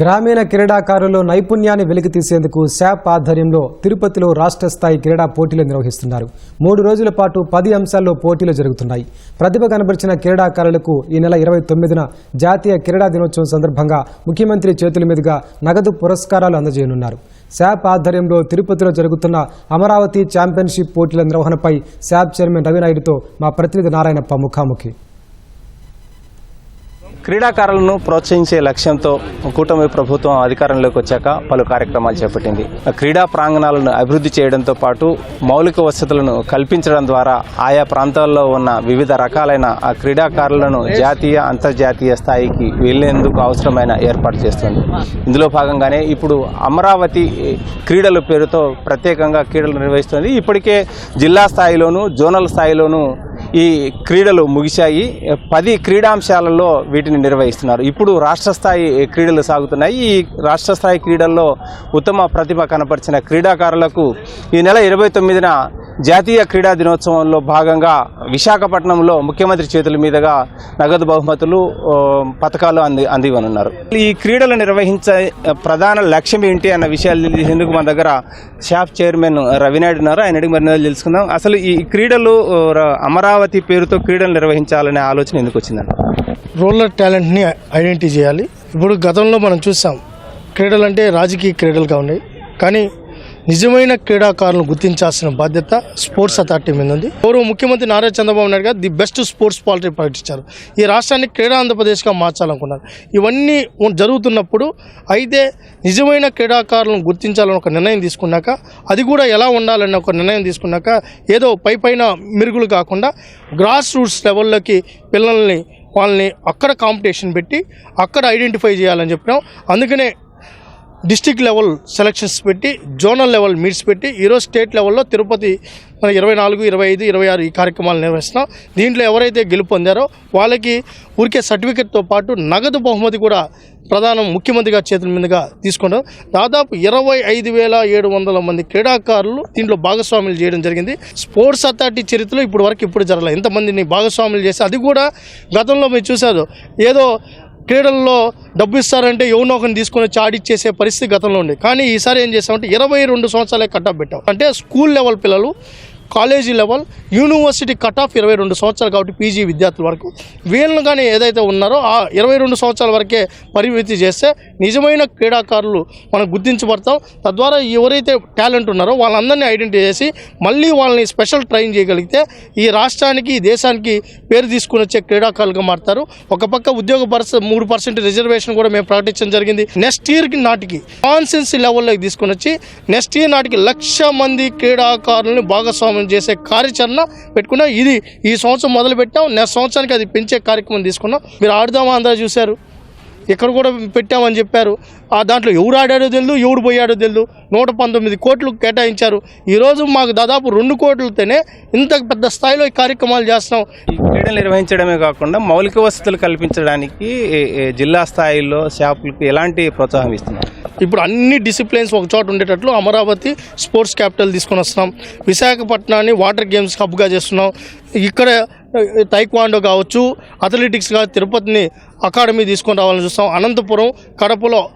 గ్రామీణ క్రీడాకారుల్లో నైపుణ్యాన్ని వెలికితీసేందుకు శాప్ ఆధ్వర్యంలో తిరుపతిలో రాష్ట్ర స్థాయి క్రీడా పోటీలు నిర్వహిస్తున్నారు. మూడు రోజుల పాటు పది అంశాల్లో పోటీలు జరుగుతున్నాయి. ప్రతిభ కనబరిచిన క్రీడాకారులకు ఈ నెల ఇరవై తొమ్మిదిన జాతీయ క్రీడా దినోత్సవం సందర్భంగా ముఖ్యమంత్రి చేతుల మీదుగా నగదు పురస్కారాలు అందజేయనున్నారు. శాప్ ఆధ్వర్యంలో తిరుపతిలో జరుగుతున్న అమరావతి ఛాంపియన్షిప్ పోటీల నిర్వహణపై శాప్ చైర్మన్ రవినాయుడుతో మా ప్రతినిధి నారాయణప్ప ముఖాముఖి. క్రీడాకారులను ప్రోత్సహించే లక్ష్యంతో కూటమి ప్రభుత్వం అధికారంలోకి వచ్చాక పలు కార్యక్రమాలు చేపట్టింది. క్రీడా ప్రాంగణాలను అభివృద్ధి చేయడంతో పాటు మౌలిక వసతులను కల్పించడం ద్వారా ఆయా ప్రాంతాల్లో ఉన్న వివిధ రకాలైన ఆ క్రీడాకారులను జాతీయ అంతర్జాతీయ స్థాయికి వెళ్ళేందుకు అవసరమైన ఏర్పాటు చేస్తుంది. ఇందులో భాగంగానే ఇప్పుడు అమరావతి క్రీడల పేరుతో ప్రత్యేకంగా క్రీడలు నిర్వహిస్తుంది. ఇప్పటికే జిల్లా స్థాయిలోను జోనల్ స్థాయిలోనూ ఈ క్రీడలు ముగిశాయి. పది క్రీడాంశాలలో వీటిని నిర్వహిస్తున్నారు. ఇప్పుడు రాష్ట్ర స్థాయి క్రీడలు సాగుతున్నాయి. ఈ రాష్ట్ర స్థాయి క్రీడల్లో ఉత్తమ ప్రతిభ కనపరిచిన క్రీడాకారులకు ఈ నెల ఇరవై తొమ్మిదిన జాతీయ క్రీడా దినోత్సవంలో భాగంగా విశాఖపట్నంలో ముఖ్యమంత్రి చేతుల మీదుగా నగదు బహుమతులు పథకాలు అంది అందివనున్నారు ఈ క్రీడలు నిర్వహించే ప్రధాన లక్ష్యం ఏంటి అన్న విషయాలు తెలిసేందుకు మన దగ్గర షాప్ చైర్మన్ రవినాయుడు ఉన్నారు. ఆయన అడిగి మరి తెలుసుకుందాం. అసలు ఈ క్రీడలు అమరావతి పేరుతో క్రీడలు నిర్వహించాలనే ఆలోచన ఎందుకు వచ్చిందండి? రూరల్ టాలెంట్ని ఐడెంటిఫై చేయాలి. ఇప్పుడు గతంలో మనం చూసాం క్రీడలు అంటే రాజకీయ క్రీడలుగా ఉన్నాయి. కానీ నిజమైన క్రీడాకారులను గుర్తించాల్సిన బాధ్యత స్పోర్ట్స్ అథారిటీ మీద ఉంది. గౌరవ ముఖ్యమంత్రి నారా చంద్రబాబు నాయుడు గారు ది బెస్ట్ స్పోర్ట్స్ పాలిటీ ప్రకటించారు. ఈ రాష్ట్రాన్ని క్రీడా ఆంధ్రప్రదేశ్గా మార్చాలనుకున్నారు. ఇవన్నీ జరుగుతున్నప్పుడు అయితే నిజమైన క్రీడాకారులను గుర్తించాలని ఒక నిర్ణయం తీసుకున్నాక అది కూడా ఎలా ఉండాలని ఒక నిర్ణయం తీసుకున్నాక ఏదో పై పైన మెరుగులు కాకుండా గ్రాస్ రూట్స్ లెవెల్లోకి పిల్లల్ని వాళ్ళని అక్కడ కాంపిటీషన్ పెట్టి అక్కడ ఐడెంటిఫై చేయాలని చెప్పినాం. అందుకనే డిస్టిక్ లెవెల్ సెలక్షన్స్ పెట్టి జోనల్ లెవెల్ మీట్స్ పెట్టి ఈరోజు స్టేట్ లెవెల్లో తిరుపతి మన ఇరవై నాలుగు ఇరవై ఐదు ఇరవై ఆరు ఈ కార్యక్రమాలు నిర్వహిస్తున్నాం. దీంట్లో ఎవరైతే గెలుపొందారో వాళ్ళకి ఊరికే సర్టిఫికెట్తో పాటు నగదు బహుమతి కూడా ప్రధానం ముఖ్యమంత్రిగా చేతుల మీదుగా తీసుకుంటాం దాదాపు ఇరవై ఐదు వేల ఏడు వందల మంది క్రీడాకారులు దీంట్లో భాగస్వాములు చేయడం జరిగింది. స్పోర్ట్స్ అథారిటీ చరిత్రలో ఇప్పుడు వరకు ఇప్పుడు జరగలేదు. ఇంతమందిని భాగస్వాములు చేసి అది కూడా గతంలో మీరు చూశారు. ఏదో క్రీడల్లో డబ్బు ఇస్తారంటే ఎవరినో ఒకరిని తీసుకొని వచ్చి పరిస్థితి గతంలో ఉంది. కానీ ఈసారి ఏం చేసామంటే ఇరవై రెండు సంవత్సరాలే కట్టబెట్టాం. అంటే స్కూల్ లెవెల్ పిల్లలు college level university cut off ఇరవై రెండు సంవత్సరాలు కాబట్టి పీజీ విద్యార్థుల వరకు. వీళ్ళను కానీ ఏదైతే ఉన్నారో ఆ ఇరవై రెండు సంవత్సరాల వరకే పరిమితి చేస్తే నిజమైన క్రీడాకారులు మనం గుర్తించబడతాం. తద్వారా ఎవరైతే టాలెంట్ ఉన్నారో వాళ్ళందరినీ ఐడెంటిఫై చేసి మళ్ళీ వాళ్ళని స్పెషల్ ట్రైన్ చేయగలిగితే ఈ రాష్ట్రానికి ఈ దేశానికి పేరు తీసుకుని వచ్చే క్రీడాకారులుగా మారుతారు. ఒక పక్క ఉద్యోగ పర్స మూడు పర్సెంట్ రిజర్వేషన్ కూడా మేము ప్రకటించడం జరిగింది. నెక్స్ట్ ఇయర్కి నాటికి కాన్సెన్సీ లెవెల్లోకి తీసుకుని వచ్చి నెక్స్ట్ ఇయర్ నాటికి లక్ష మంది క్రీడాకారులను భాగస్వామ్యం చేసే కార్యాచరణ పెట్టుకున్నాం. ఇది ఈ సంవత్సరం మొదలు పెట్టాం నెక్స్ట్ సంవత్సరానికి అది పెంచే కార్యక్రమం తీసుకున్నాం. మీరు ఆడుదామా అందరూ చూశారు. ఇక్కడ కూడా పెట్టామని చెప్పారు. ఆ దాంట్లో ఎవరు ఆడాడో తెలియదు ఎవడు పోయాడో తెలియదు నూట పంతొమ్మిది కోట్లు కేటాయించారు. ఈరోజు మాకు దాదాపు రెండు కోట్లతోనే ఇంత పెద్ద స్థాయిలో ఈ కార్యక్రమాలు చేస్తున్నాం. ఈ క్రీడలు నిర్వహించడమే కాకుండా మౌలిక వసతులు కల్పించడానికి జిల్లా స్థాయిలో షాపులకు ఎలాంటి ప్రోత్సాహం ఇస్తున్నారు? ఇప్పుడు అన్ని డిసిప్లిన్స్ ఒక చోట ఉండేటట్లు అమరావతి స్పోర్ట్స్ క్యాపిటల్ తీసుకొని వస్తున్నాం. విశాఖపట్నాన్ని వాటర్ గేమ్స్ హబ్గా చేస్తున్నాం. ఇక్కడ టైక్వాండో కావచ్చు అథ్లెటిక్స్ కావచ్చు తిరుపతిని అకాడమీ తీసుకొని రావాలని చూస్తాం. అనంతపురం కడపలో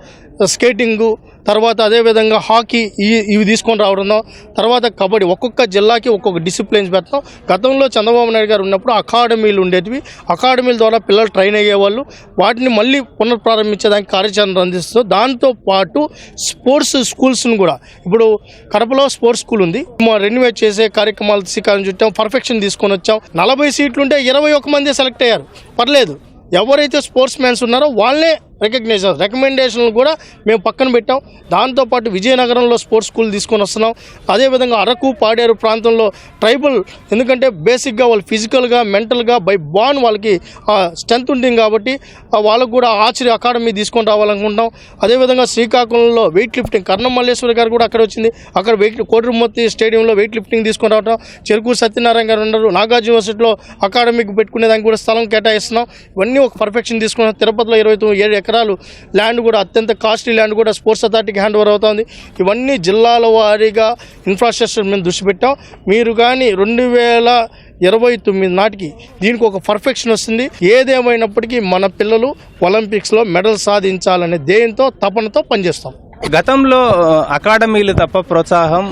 స్కేటింగు తర్వాత అదేవిధంగా హాకీ ఈ ఇవి తీసుకొని రావడం తర్వాత కబడ్డీ ఒక్కొక్క జిల్లాకి ఒక్కొక్క డిసిప్లిన్స్ పెడతాం. గతంలో చంద్రబాబు నాయుడు గారు ఉన్నప్పుడు అకాడమీలు ఉండేటివి. అకాడమీల ద్వారా పిల్లలు ట్రైన్ అయ్యేవాళ్ళు. వాటిని మళ్ళీ పునఃప్రారంభించేదానికి కార్యాచరణ అందిస్తూ దాంతో పాటు స్పోర్ట్స్ స్కూల్స్ను కూడా. ఇప్పుడు కడపలో స్పోర్ట్స్ స్కూల్ ఉంది. మా రెన్యువేట్ చేసే కార్యక్రమాలు శ్రీకారం చుట్టాం. పర్ఫెక్షన్ తీసుకొని వచ్చాం. నలభై సీట్లు ఉంటే ఇరవై ఒక మంది సెలెక్ట్ అయ్యారు. పర్లేదు. ఎవరైతే స్పోర్ట్స్ మ్యాన్స్ ఉన్నారో వాళ్ళే రికగ్నైజేషన్ రికమెండేషన్లు కూడా మేము పక్కన పెట్టాం. దాంతోపాటు విజయనగరంలో స్పోర్ట్స్ స్కూల్ తీసుకొని వస్తున్నాం. అదేవిధంగా అరకు పాడేరు ప్రాంతంలో ట్రైబల్ ఎందుకంటే బేసిక్గా వాళ్ళు ఫిజికల్గా మెంటల్గా బై బాన్ వాళ్ళకి స్ట్రెంత్ ఉంటుంది కాబట్టి వాళ్ళకు కూడా ఆచరి అకాడమీ తీసుకొని రావాలనుకుంటాం అదేవిధంగా శ్రీకాకుళంలో వెయిట్ లిఫ్టింగ్ కర్ణం మల్లేశ్వరి గారు కూడా అక్కడ వచ్చింది. అక్కడ వెయిట్ కోటిరుమూర్తి స్టేడియంలో వెయిట్ లిఫ్టింగ్ తీసుకొని రావడం చెరుకూరు సత్యనారాయణ గారు ఉన్నారు. నాగార్జున యూనివర్సిటీలో అకాడమీకి పెట్టుకునే దానికి కూడా స్థలం కేటాయిస్తున్నాం. ఇవన్నీ ఒక పర్ఫెక్షన్ తీసుకున్నాం తిరుపతిలో ఇరవై తొమ్మిది ఏడు ఎకరాలు ల్యాండ్ కూడా అత్యంత కాస్ట్లీ ల్యాండ్ కూడా స్పోర్ట్స్ అథారిటీకి హ్యాండ్ ఓవర్ అవుతుంది. ఇవన్నీ జిల్లాల వారీగా ఇన్ఫ్రాస్ట్రక్చర్ మీద దృష్టి పెట్టాం. మీరు కానీ రెండు వేల ఇరవై తొమ్మిది నాటికి దీనికి ఒక పర్ఫెక్షన్ వస్తుంది. ఏదేమైనప్పటికీ మన పిల్లలు ఒలింపిక్స్లో మెడల్ సాధించాలనే ధ్యేయంతో తపనతో పనిచేస్తాం. గతంలో అకాడమీలు తప్ప ప్రోత్సాహం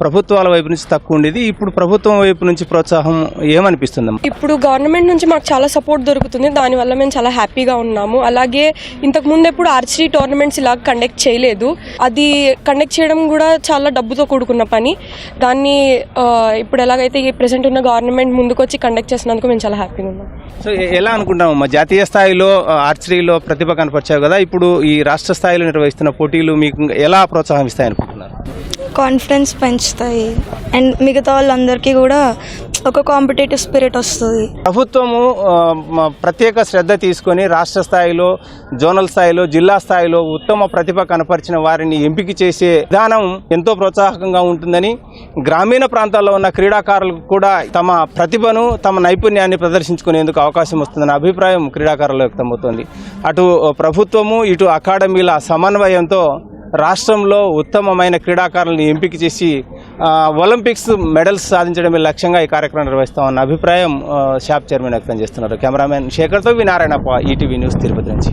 ప్రభుత్వాల వైపు నుంచి తక్కువ ఉండేది. ఇప్పుడు ప్రభుత్వం వైపు నుంచి ప్రోత్సాహం ఏమనిపిస్తుంది? ఇప్పుడు గవర్నమెంట్ నుంచి మాకు చాలా సపోర్ట్ దొరుకుతుంది. దానివల్ల మేము చాలా హ్యాపీగా ఉన్నాము. అలాగే ఇంతకు ముందు ఎప్పుడు ఆర్చరీ టోర్నమెంట్స్ ఇలా కండక్ట్ చేయలేదు. అది కండక్ట్ చేయడం కూడా చాలా డబ్బుతో కూడుకున్న పని. దాన్ని ఇప్పుడు ఎలాగైతే ఈ ప్రెసెంట్ ఉన్న గవర్నమెంట్ ముందుకొచ్చి కండక్ట్ చేసినందుకు మేము చాలా హ్యాపీగా ఉన్నాం. సో ఎలా అనుకుంటాము మా జాతీయ స్థాయిలో ఆర్చరీలో ప్రతిభ కనపరిచావు కదా. ఇప్పుడు ఈ రాష్ట్ర స్థాయిలో నిర్వహిస్తున్న పోటీలు మీకు ఎలా ప్రోత్సాహం ఇస్తాయనుకుంటున్నారు? కాన్ఫిడెన్స్ పెంచుతాయి. అండ్ మిగతా వాళ్ళందరికీ కూడా ఒక కాంపిటేటివ్ స్పిరిట్ వస్తుంది. ప్రభుత్వము ప్రత్యేక శ్రద్ధ తీసుకొని రాష్ట్ర స్థాయిలో జోనల్ స్థాయిలో జిల్లా స్థాయిలో ఉత్తమ ప్రతిభ కనపరిచిన వారిని ఎంపిక చేసే విధానం ఎంతో ప్రోత్సాహకంగా ఉంటుందని గ్రామీణ ప్రాంతాల్లో ఉన్న క్రీడాకారులకు కూడా తమ ప్రతిభను తమ నైపుణ్యాన్ని ప్రదర్శించుకునేందుకు అవకాశం వస్తుందన్న అభిప్రాయం క్రీడాకారుల్లో వ్యక్తమవుతోంది అటు ప్రభుత్వము ఇటు అకాడమీల సమన్వయంతో రాష్ట్రంలో ఉత్తమమైన క్రీడాకారులను ఎంపిక చేసి ఒలింపిక్స్ మెడల్స్ సాధించడమే లక్ష్యంగా ఈ కార్యక్రమం నిర్వహిస్తామన్న అభిప్రాయం షాప్ చైర్మన్ వ్యక్తం చేస్తున్నారు. Cameraman శేఖర్తో V Narayanappa ETV news Tirupati నుంచి.